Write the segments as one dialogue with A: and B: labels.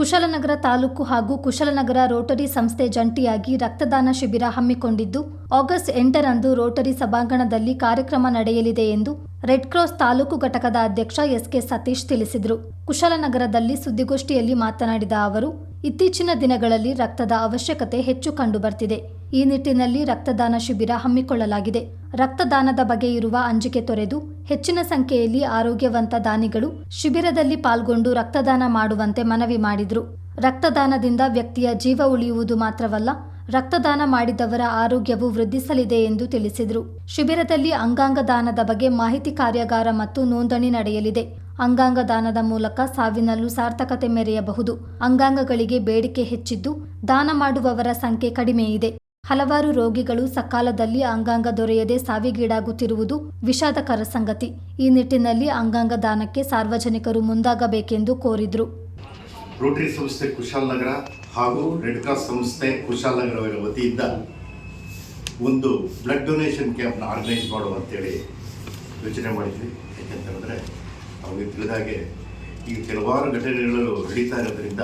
A: ಕುಶಲನಗರ ತಾಲೂಕು ಹಾಗೂ ಕುಶಲನಗರ ರೋಟರಿ ಸಂಸ್ಥೆ ಜಂಟಿಯಾಗಿ ರಕ್ತದಾನ ಶಿಬಿರ ಹಮ್ಮಿಕೊಂಡಿದ್ದು, ಆಗಸ್ಟ್ ಎಂಟರಂದು ರೋಟರಿ ಸಭಾಂಗಣದಲ್ಲಿ ಕಾರ್ಯಕ್ರಮ ನಡೆಯಲಿದೆ ಎಂದು ರೆಡ್ ಕ್ರಾಸ್ ತಾಲೂಕು ಘಟಕದ ಅಧ್ಯಕ್ಷ ಎಸ್ ಕೆ ಸತೀಶ್ ತಿಳಿಸಿದರು. ಕುಶಲನಗರದಲ್ಲಿ ಸುದ್ದಿಗೋಷ್ಠಿಯಲ್ಲಿ ಮಾತನಾಡಿದ ಅವರು, ಇತ್ತೀಚಿನ ದಿನಗಳಲ್ಲಿ ರಕ್ತದ ಅವಶ್ಯಕತೆ ಹೆಚ್ಚು ಕಂಡುಬರ್ತಿದೆ. ಈ ನಿಟ್ಟಿನಲ್ಲಿ ರಕ್ತದಾನ ಶಿಬಿರ ಹಮ್ಮಿಕೊಳ್ಳಲಾಗಿದೆ. ರಕ್ತದಾನದ ಬಗ್ಗೆ ಇರುವ ಅಂಜಿಕೆ ತೊರೆದು ಹೆಚ್ಚಿನ ಸಂಖ್ಯೆಯಲ್ಲಿ ಆರೋಗ್ಯವಂತ ದಾನಿಗಳು ಶಿಬಿರದಲ್ಲಿ ಪಾಲ್ಗೊಂಡು ರಕ್ತದಾನ ಮಾಡುವಂತೆ ಮನವಿ ಮಾಡಿದರು. ರಕ್ತದಾನದಿಂದ ವ್ಯಕ್ತಿಯ ಜೀವ ಉಳಿಯುವುದು ಮಾತ್ರವಲ್ಲ ರಕ್ತದಾನ ಮಾಡಿದವರ ಆರೋಗ್ಯವು ವೃದ್ಧಿಸಲಿದೆ ಎಂದು ತಿಳಿಸಿದರು. ಶಿಬಿರದಲ್ಲಿ ಅಂಗಾಂಗ ದಾನದ ಬಗ್ಗೆ ಮಾಹಿತಿ ಕಾರ್ಯಾಗಾರ ಮತ್ತು ನೋಂದಣಿ ನಡೆಯಲಿದೆ. ಅಂಗಾಂಗ ದಾನದ ಮೂಲಕ ಸಾವಿನಲ್ಲೂ ಸಾರ್ಥಕತೆ ಮೆರೆಯಬಹುದು. ಅಂಗಾಂಗಗಳಿಗೆ ಬೇಡಿಕೆ ಹೆಚ್ಚಿದ್ದು, ದಾನ ಮಾಡುವವರ ಸಂಖ್ಯೆ ಕಡಿಮೆ ಇದೆ. ಹಲವಾರು ರೋಗಿಗಳು ಸಕಾಲದಲ್ಲಿ ಅಂಗಾಂಗ ದೊರೆಯದೆ ಸಾವಿಗೀಡಾಗುತ್ತಿರುವುದು ವಿಷಾದಕರ ಸಂಗತಿ. ಈ ನಿಟ್ಟಿನಲ್ಲಿ ಅಂಗಾಂಗ ದಾನಕ್ಕೆ ಸಾರ್ವಜನಿಕರು ಮುಂದಾಗಬೇಕೆಂದು ಕೋರಿದರು.
B: ರೋಟರಿ ಸಂಸ್ಥೆ ಕುಶಾಲನಗರ ಹಾಗೂ ರೆಡ್ ಕ್ರಾಸ್ ಸಂಸ್ಥೆ ಕುಶಾಲನಗರ ವತಿಯಿಂದ ಒಂದು ಬ್ಲಡ್ ಡೊನೇಷನ್ ಕ್ಯಾಂಪ್ನ ಆರ್ಗನೈಸ್ ಮಾಡುವ ಅಂತೇಳಿ ಯೋಚನೆ ಮಾಡಿದ್ವಿ. ಯಾಕೆಂತಂದರೆ ಅವ್ರಿಗೆ ತಿಳಿದ ಹಾಗೆ ಈಗ ಕೆಲವಾರು ಘಟನೆಗಳು ನಡೀತಾ ಇರೋದ್ರಿಂದ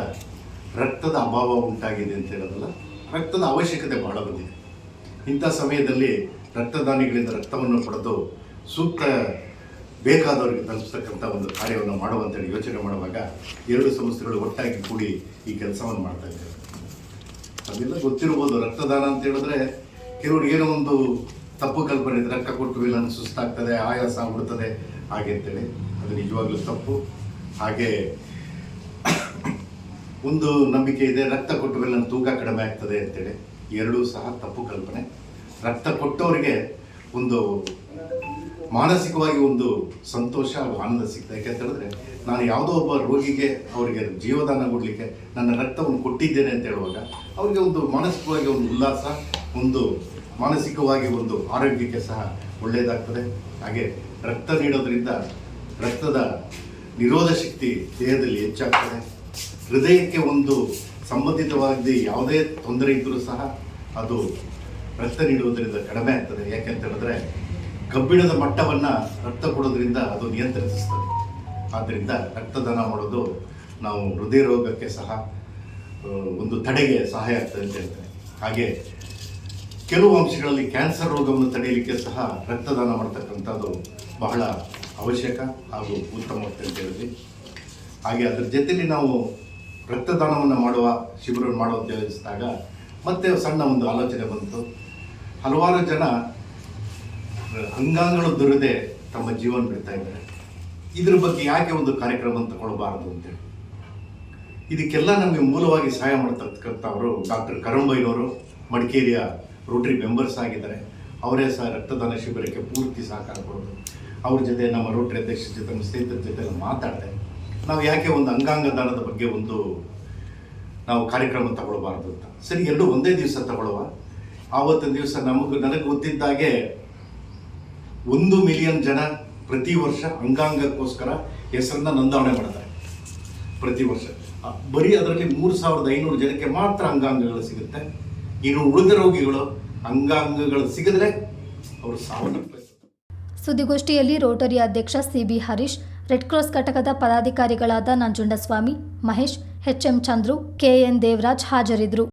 B: ರಕ್ತದ ಅಭಾವ ಉಂಟಾಗಿದೆ ಅಂತ ಹೇಳೋದಲ್ಲ, ರಕ್ತದ ಅವಶ್ಯಕತೆ ಬಹಳ ಬಂದಿದೆ. ಇಂಥ ಸಮಯದಲ್ಲಿ ರಕ್ತದಾನಿಗಳಿಂದ ರಕ್ತವನ್ನು ಪಡೆದು ಸೂಕ್ತ ಬೇಕಾದವರಿಗೆ ತಲುಪಿಸ್ತಕ್ಕಂಥ ಒಂದು ಕಾರ್ಯವನ್ನು ಮಾಡುವಂಥೇಳಿ ಯೋಚನೆ ಮಾಡುವಾಗ ಎರಡು ಸಂಸ್ಥೆಗಳು ಒಟ್ಟಾಗಿ ಕೂಡಿ ಈ ಕೆಲಸವನ್ನು ಮಾಡ್ತಾ ಇದ್ದೇವೆ. ಅದೆಲ್ಲ ಗೊತ್ತಿರ್ಬೋದು ರಕ್ತದಾನ ಅಂತ ಹೇಳಿದ್ರೆ ಕೆಲವ್ರಿಗೆ ಏನೋ ಒಂದು ತಪ್ಪು ಕಲ್ಪನೆ ಇದೆ ರಕ್ತ ಕೊಟ್ಟು ಇಲ್ಲ ಸುಸ್ತಾಗ್ತದೆ, ಆಯಾಸ ಆಗ್ಬಿಡ್ತದೆ ಹಾಗೆ ಅಂತೇಳಿ. ಅದು ನಿಜವಾಗ್ಲೂ ತಪ್ಪು. ಹಾಗೆ ಒಂದು ನಂಬಿಕೆ ಇದೆ, ರಕ್ತ ಕೊಟ್ಟು ನನ್ನ ತೂಕ ಕಡಿಮೆ ಆಗ್ತದೆ ಅಂತೇಳಿ. ಎರಡೂ ಸಹ ತಪ್ಪು ಕಲ್ಪನೆ. ರಕ್ತ ಕೊಟ್ಟವರಿಗೆ ಒಂದು ಮಾನಸಿಕವಾಗಿ ಒಂದು ಸಂತೋಷ ಆನಂದ ಸಿಗ್ತದೆ. ಯಾಕೆ ಅಂತ ಹೇಳಿದ್ರೆ, ನಾನು ಯಾವುದೋ ಒಬ್ಬ ರೋಗಿಗೆ ಅವರಿಗೆ ಜೀವದಾನ ಕೊಡಲಿಕ್ಕೆ ನನ್ನ ರಕ್ತವನ್ನು ಕೊಟ್ಟಿದ್ದೇನೆ ಅಂತ ಹೇಳುವಾಗ, ಅವರಿಗೆ ಒಂದು ಮಾನಸಿಕವಾಗಿ ಒಂದು ಉಲ್ಲಾಸ, ಒಂದು ಮಾನಸಿಕವಾಗಿ ಒಂದು ಆರೋಗ್ಯಕ್ಕೆ ಸಹ ಒಳ್ಳೆಯದಾಗ್ತದೆ. ಹಾಗೆ ರಕ್ತ ನೀಡೋದ್ರಿಂದ ರಕ್ತದ ನಿರೋಧ ಶಕ್ತಿ ದೇಹದಲ್ಲಿ ಹೆಚ್ಚಾಗ್ತದೆ. ಹೃದಯಕ್ಕೆ ಒಂದು ಸಂಬಂಧಿತವಾದ ಯಾವುದೇ ತೊಂದರೆ ಇದ್ದರೂ ಸಹ ಅದು ರಕ್ತ ನೀಡುವುದರಿಂದ ಕಡಿಮೆ ಆಗ್ತದೆ. ಯಾಕೆಂತ ಹೇಳಿದ್ರೆ ಕಬ್ಬಿಣದ ಮಟ್ಟವನ್ನು ರಕ್ತ ಕೊಡೋದ್ರಿಂದ ಅದು ನಿಯಂತ್ರಿಸುತ್ತದೆ. ಆದ್ದರಿಂದ ರಕ್ತದಾನ ಮಾಡೋದು ನಾವು ಹೃದಯ ರೋಗಕ್ಕೆ ಸಹ ಒಂದು ತಡೆಗೆ ಸಹಾಯ ಆಗ್ತದೆ ಅಂತ ಹೇಳ್ತಾರೆ ಹಾಗೆ ಕೆಲವು ಅಂಶಗಳಲ್ಲಿ ಕ್ಯಾನ್ಸರ್ ರೋಗವನ್ನು ತಡೆಯಲಿಕ್ಕೆ ಸಹ ರಕ್ತದಾನ ಮಾಡ್ತಕ್ಕಂಥದ್ದು ಬಹಳ ಅವಶ್ಯಕ ಹಾಗೂ ಉತ್ತಮ ಅಂತ ಹೇಳಿದ್ವಿ ಹಾಗೆ ಅದರ ಜೊತೆಯಲ್ಲಿ ನಾವು ರಕ್ತದಾನವನ್ನು ಮಾಡುವ ಶಿಬಿರ ಮಾಡುವ ಅಂತ ಯೋಚಿಸಿದಾಗ ಮತ್ತೆ ಸಣ್ಣ ಒಂದು ಆಲೋಚನೆ ಬಂತು. ಹಲವಾರು ಜನ ಅಂಗಾಂಗಗಳು ದುರದೆ ತಮ್ಮ ಜೀವನ ಬಿಡ್ತಾ ಇದ್ದಾರೆ. ಇದ್ರ ಬಗ್ಗೆ ಯಾಕೆ ಒಂದು ಕಾರ್ಯಕ್ರಮ ತಗೊಳ್ಬಾರದು ಅಂತೇಳಿ ಇದಕ್ಕೆಲ್ಲ ನಮಗೆ ಮೂಲವಾಗಿ ಸಹಾಯ ಮಾಡ್ತಕ್ಕಂಥವರು ಡಾಕ್ಟರ್ ಕರಂಬೈನವರು, ಮಡಿಕೇರಿಯ ರೋಟರಿ ಮೆಂಬರ್ಸ್ ಆಗಿದ್ದಾರೆ. ಅವರೇ ಸಹ ರಕ್ತದಾನ ಶಿಬಿರಕ್ಕೆ ಪೂರ್ತಿ ಸಹಕಾರ ಕೊಡೋದು. ಅವ್ರ ಜೊತೆ ನಮ್ಮ ರೋಟರಿ ಅಧ್ಯಕ್ಷರ ಜೊತೆ ನಮ್ಮ ಸ್ನೇಹಿತರ ಜೊತೆ ಮಾತಾಡಿದೆ. ನಾವು ಯಾಕೆ ಒಂದು ಅಂಗಾಂಗ ದಾನದ ಬಗ್ಗೆ ಒಂದು ನಾವು ಕಾರ್ಯಕ್ರಮ ತಗೊಳ್ಬಾರ್ದು ಅಂತ. ಸರಿ, ಎರಡು ಒಂದೇ ದಿವಸ ತಗೊಳ್ಳುವ. ಆವತ್ತಿನ ದಿವಸ ನಮಗೆ, ನನಗೆ ಗೊತ್ತಿದ್ದಾಗೆ ಒಂದು ಮಿಲಿಯನ್ ಜನ ಪ್ರತಿ ವರ್ಷ ಅಂಗಾಂಗಕ್ಕೋಸ್ಕರ ಹೆಸರನ್ನ ನೋಂದಾವಣೆ ಮಾಡ್ತಾರೆ. ಪ್ರತಿ ವರ್ಷ. ಬರೀ ಅದರಲ್ಲಿ ಮೂರು ಸಾವಿರದ ಐನೂರು ಜನಕ್ಕೆ ಮಾತ್ರ ಅಂಗಾಂಗಗಳು ಸಿಗುತ್ತೆ. ಇನ್ನು ಉಳಿದ ರೋಗಿಗಳು ಅಂಗಾಂಗಗಳು ಸಿಗದ್ರೆ ಅವರು ಸಾವನ್ನಪ್ಪಿದ್ದಾರೆ
A: ಸುದ್ದಿಗೋಷ್ಠಿಯಲ್ಲಿ ರೋಟರಿ ಅಧ್ಯಕ್ಷ ಸಿಬಿ ಹರೀಶ್, ರೆಡ್ ಕ್ರಾಸ್ ಘಟಕದ ಪದಾಧಿಕಾರಿಗಳಾದ ನಂಜುಂಡಸ್ವಾಮಿ, ಮಹೇಶ್, ಎಚ್ಎಂ ಚಂದ್ರು, ಕೆಎನ್ ದೇವರಾಜ್ ಹಾಜರಿದ್ದರು.